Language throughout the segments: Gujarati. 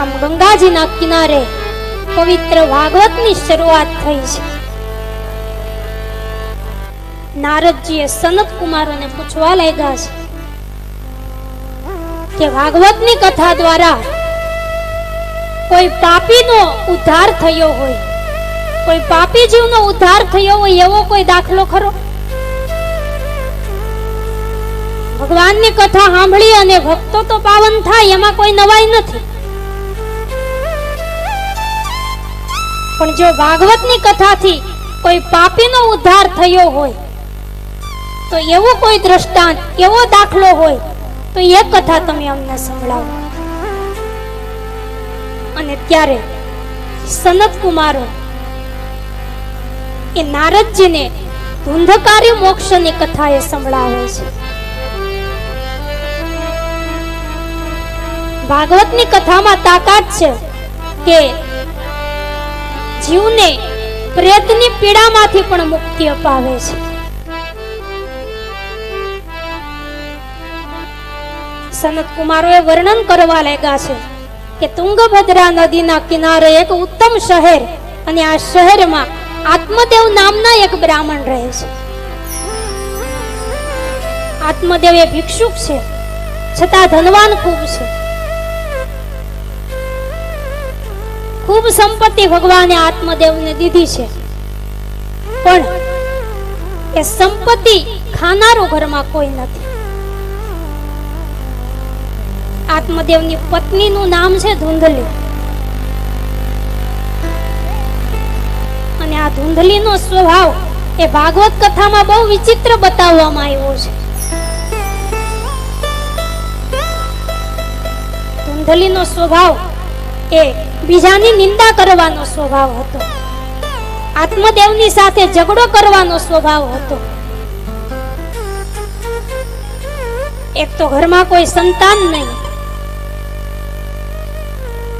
આમ ગંગાજીના કિનારે પવિત્ર ભાગવતની શરૂઆત થઈ છે. નારદજીએ સનત કુમારોને પૂછવા લાગ્યા છે કે ભાગવતની કથા દ્વારા કોઈ પાપીનો ઉદ્ધાર થયો હોય, કોઈ પાપી જીવનો ઉદ્ધાર થયો હોય એવો કોઈ દાખલો ખરો? ભગવાનની કથા સાંભળી અને ભક્તો તો પાવન થાય, એમાં કોઈ નવાઈ નથી. પણ જો ભાગવતની કથાથી કોઈ પાપીનો ઉદ્ધાર થયો હોય, તો એવો કોઈ દ્રષ્ટાંત, એવો દાખલો હોય, તો એ કથા તમે અમને સંભળાવો. અને ત્યારે સનત કુમારો એ નારદજીને ધુંધકારી મોક્ષની કથા એ સંભળાવે છે. ભાગવતની કથામાં તાકાત છે કે જીવને પ્રેતની પીડામાંથી પણ મુક્તિ અપાવે છે. સનત કુમારોએ વર્ણન કરવા લાગ્યા છે કે તુંગભદ્રા નદીના કિનારે એક ઉત્તમ શહેર અને આ શહેરમાં આત્મદેવ નામના એક બ્રાહ્મણ રહે છે. આત્મદેવ એ ભિક્ષુક છે, છતાં ધનવાન ખૂબ છે. ખૂબ સંપત્તિ ભગવાને આત્મદેવને દીધી છે. પણ એ સંપત્તિ ખાનારો ઘરમાં કોઈ નથી. આત્મદેવની પત્નીનું નામ છે ધુંધલી. અને આ ધુંધલીનો સ્વભાવ એ ભાગવત કથામાં બહુ વિચિત્ર બતાવવામાં આવ્યો છે. ધુંધલીનો સ્વભાવ એ બીજાની નિંદા કરવાનો સ્વભાવ હતો. આત્મદેવની સાથે ઝઘડો કરવાનો સ્વભાવ હતો. એક તો ઘરમાં કોઈ સંતાન નહીં.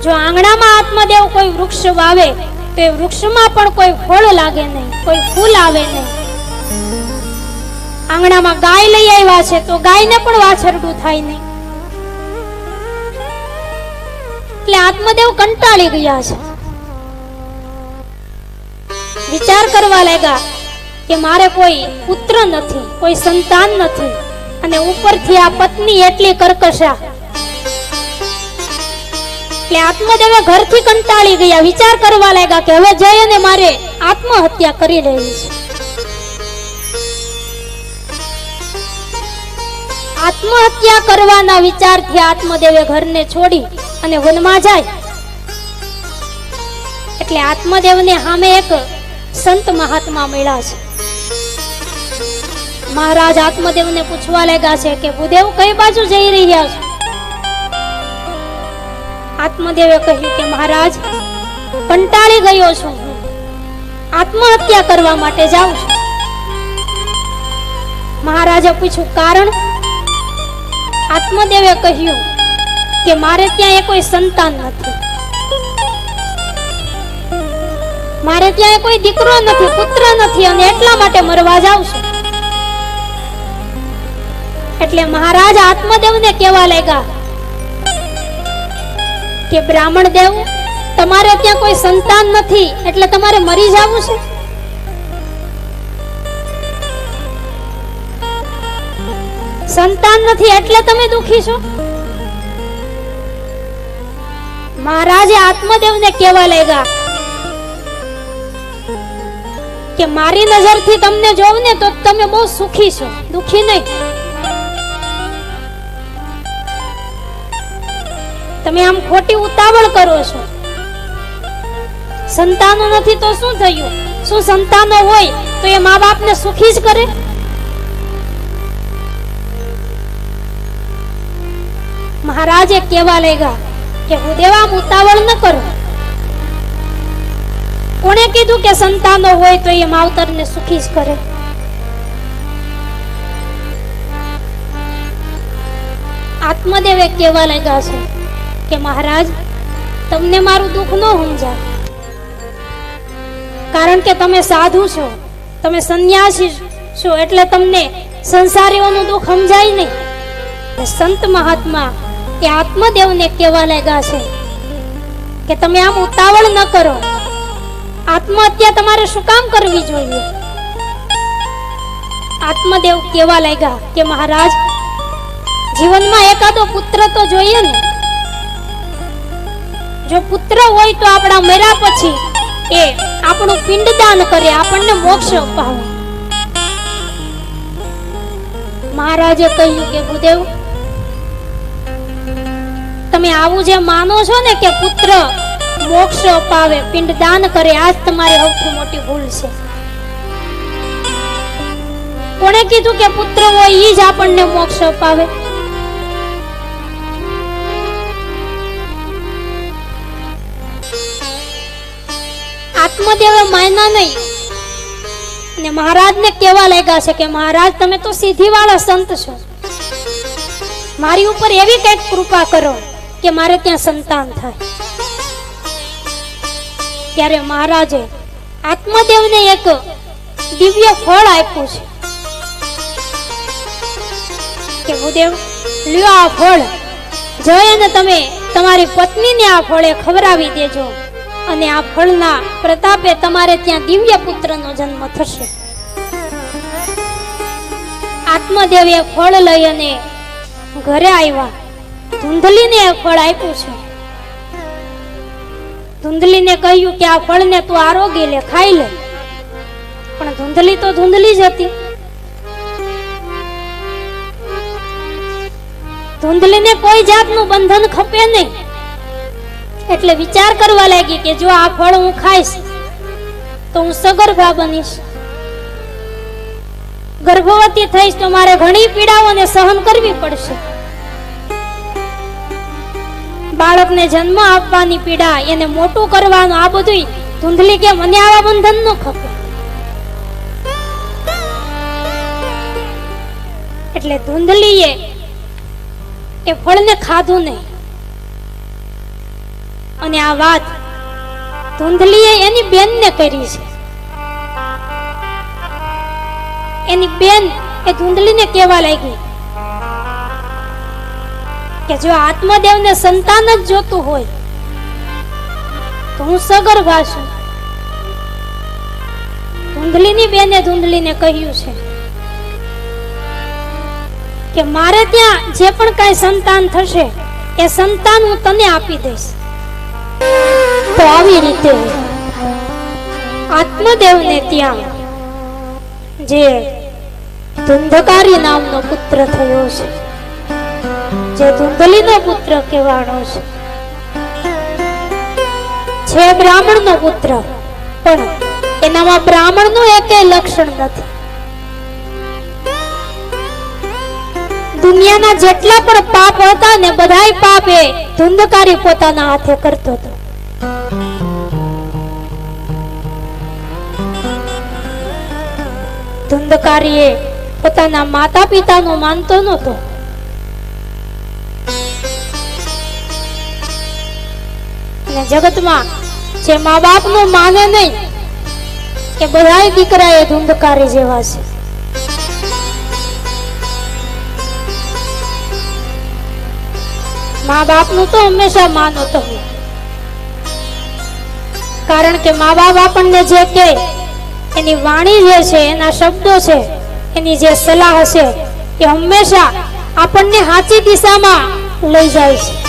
જો આંગણામાં આત્મદેવ કોઈ વૃક્ષ વાવે, તો એ વૃક્ષમાં પણ કોઈ ફળ લાગે નહીં, કોઈ ફૂલ આવે નહીં. આંગણામાં ગાય લઈ આવ્યા છે, તો ગાયને પણ વાછરડું થાય નહીં. એટલે આત્મદેવ કંટાળી ગયા છે. વિચાર કરવા લાગ્યા કે મારે કોઈ પુત્ર નથી, કોઈ સંતાન નથી, અને ઉપરથી આ પત્ની એટલી કર્કશા. એટલે આત્મદેવે ઘરથી કંટાળી ગયા, વિચાર કરવા લાગ્યા કે હવે જઈ અને મારે આત્મહત્યા કરી લેવી છે. આત્મહત્યા કરવાના વિચારથી આત્મદેવે ઘરને છોડી અને વનમાં જાય. એટલે આત્મદેવને સામે એક સંત મહાત્મા મળ્યા છે. મહારાજ આત્મદેવને પૂછવા લાગ્યા છે કે, ભૂદેવ, કઈ બાજુ જઈ રહ્યા છો? આત્મદેવે કહ્યું કે, મહારાજ, કંટાળી ગયો છું. આત્મહત્યા કરવા માટે જાઉં છું. મહારાજે પૂછ્યું, કારણ? આત્મદેવે કહ્યું કે મારે ત્યાં એ કોઈ સંતાન નથી. મારે ત્યાં એ કોઈ દીકરો નથી, પુત્ર નથી અને એટલા માટે મરવા જાઉં છું. એટલે મહારાજ આત્મદેવને કહેવા લાગ્યા કે બ્રાહ્મણ દેવ, તમારે ત્યાં કોઈ સંતાન નથી, એટલે તમારે મરી જવું છે? સંતાન નથી એટલે તમે દુખી છો? મહારાજે આત્મદેવને કહેવા લાગ્યા કે મારી નજરથી તમને જોવ ને તો તમે બહુ સુખી છો. દુખી નહીં. તમે આમ ખોટી ઉતાવળ કરો છો. સંતાનો નથી તો શું થયું? શું સંતાનો હોય તો એ મા બાપને સુખી જ કરે? મહારાજે કહેવા લાગ્યા કે હું દેવા ઉતાવળ ન કરો. કોણે કીધું કે સંતાનો હોય તો એ માવતરને સુખી જ કરે. આત્મદેવે કહેવા લાગ્યા છે કે મહારાજ, તમને મારું દુઃખ ન સમજાય. કારણ કે તમે સાધુ છો, તમે સંન્યાસી છો એટલે તમને સંસારીઓનું દુઃખ સમજાય નહીં. સંત મહાત્મા એ આત્મદેવને કહેવા લાગ્યા છે કે તમે આમ ઉતાવળ ન કરો. આત્મહત્યા તમારે શું કામ કરવી જોઈએ? આત્મદેવ કેવા લાગ્યા કે મહારાજ, જીવનમાં એકાદો પુત્ર તો જોઈએ ને. જો પુત્ર હોય તો આપણા મર્યા પછી એ આપણું પિંડદાન કરે, આપણને મોક્ષ અપાવે. મહારાજે કહ્યું કે ગુરુદેવ તમે આવું જે માનો છો ને કે પુત્ર મોક્ષ અપાવે, પિંડદાન કરે, આજ તમારી સૌથી મોટી ભૂલ છે. કોણે કીધું કે પુત્ર હોય ઈ જ આપણને મોક્ષ અપાવે? આત્મદેવે માન્યા નહીં. ને મહારાજને કેવા લાગ્યા છે કે મહારાજ, તમે તો સીધી વાળા સંત છો. મારી ઉપર એવી કંઈક કૃપા કરો. કે મારે ત્યાં સંતાન થાય. ત્યારે મહારાજે આત્મદેવને એક દિવ્ય ફળ આપ્યું છે. કે ભૂદેવ, લ્યો આ ફળ. જઈ તમે તમારી પત્નીને આ ફળે ખવડાવી દેજો. અને આ ફળના પ્રતાપે તમારે ત્યાં દિવ્ય પુત્રનો જન્મ થશે. આત્મદેવે ફળ લઈ અને ઘરે આવ્યા. ધૂંધલીને ફળ આપ્યું છે. ધૂંધલીને કહ્યું કે આ ફળને તું આરોગી લે, ખાઈ લે. પણ ધૂંધલી તો ધૂંધલી જ હતી. ધૂંધલીને કોઈ જાતનું બંધન ખપે નહીં. એટલે વિચાર કરવા લાગી કે જો આ ફળ હું ખાઈશ, તો હું સગર્ભા બનીશ. ગર્ભવતી થઈશ તો મારે ઘણી પીડાઓને સહન કરવી પડશે. બાળકને જન્મ આપવાની પીડા, એને મોટું કરવાનું, આ બધું ધૂંધલી કે મને આવા બંધન ન ખપે એટલે ધૂંધલીએ એ ફળને ખાધું નહીં. અને આ વાત ધૂંધલીએ એની બેનને કરી છે. એની બેન એ ધૂંધલીને કહેવા લાગી. કે જો આત્મદેવને સંતાન જ જોતું હોય, તો હું સગર્ભા છું. ધૂંધલીની બેને ધૂંધલીને કહ્યું છે કે મારે ત્યાં જે પણ કાંઈ સંતાન થશે, એ સંતાન હું તને આપી દઈશ. તો આવી રીતે આત્મદેવને ત્યાં જે ધુંધકારી નામનો પુત્ર થયો છે. જે ધુંધલીનો પુત્ર કહેવાનો છે. છે બ્રાહ્મણનો પુત્ર, પણ એનામાં બ્રાહ્મણનું એકેય લક્ષણ નથી. દુનિયાના જેટલા પણ પાપ હતા ને બધાય પાપ એ ધુંધકારી પોતાના હાથે કરતો હતો. ધુંધકારી એ પોતાના માતા પિતાનો માનતો નહોતો. અને જગતમાં જે મા બાપનું માને નહીં એ બધાય દીકરા એ ધૂંધકારી જેવા છે. મા બાપનું તો હંમેશા માનો તમે. કારણ કે મા બાપ આપણને જે કહે, એની વાણી જે છે, એના શબ્દો છે, એની જે સલાહ છે, એ હંમેશા આપણને સાચી દિશામાં લઈ જાય છે.